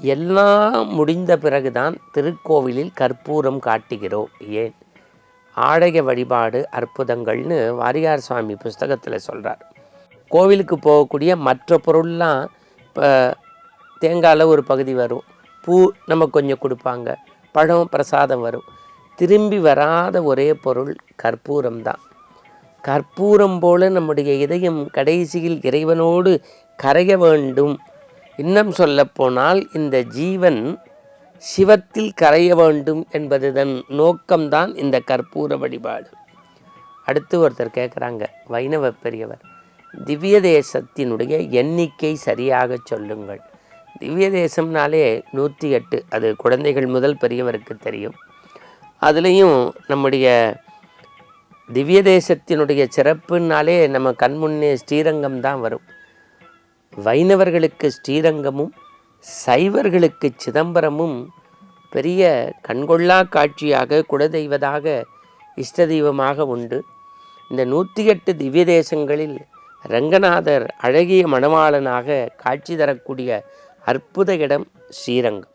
எல்லாம் முடிந்த பிறகுதான் திருக்கோவிலில் கற்பூரம் காட்டுகிறோம். ஏன்? ஆடக வழிபாடு அற்புதங்கள்னு வாரியார் சுவாமி புஸ்தகத்தில் சொல்கிறார் கோவிலுக்கு போகக்கூடிய மற்ற பொருள்லாம் இப்போ தேங்காயில் ஒரு பகுதி வரும். பூ நம்ம கொஞ்சம் கொடுப்பாங்க. பழம் பிரசாதம் வரும். திரும்பி வராத ஒரே பொருள் கற்பூரம் தான். கற்பூரம் போல நம்முடைய இதயம் கடைசியில் இறைவனோடு கரைய வேண்டும் இன்னும் சொல்லப்போனால் இந்த ஜீவன் சிவத்தில் கரைய வேண்டும் என்பதுதன் நோக்கம்தான் இந்த கற்பூர வழிபாடு. அடுத்து ஒருத்தர் கேட்குறாங்க வைணவ பெரியவர். திவ்ய தேசத்தினுடைய எண்ணிக்கை சரியாக சொல்லுங்கள். திவ்ய தேசம்னாலே நூற்றி எட்டு அது குழந்தைகள் முதல் பெரியவருக்கு தெரியும். அதுலேயும் நம்முடைய திவ்ய தேசத்தினுடைய சிறப்புனாலே நம்ம கண்முன்னே ஸ்ரீரங்கம் தான் வரும். வைணவர்களுக்கு ஸ்ரீரங்கமும் சைவர்களுக்கு சிதம்பரமும் பெரிய கண்கொள்ளா காட்சியாக குலதெய்வதாக இஷ்ட தெய்வமாக உண்டு. இந்த நூற்றி எட்டு திவ்ய தேசங்களில் ரங்கநாதர் அழகிய மணவாளனாக காட்சி தரக்கூடிய அற்புத இடம் ஸ்ரீரங்கம்.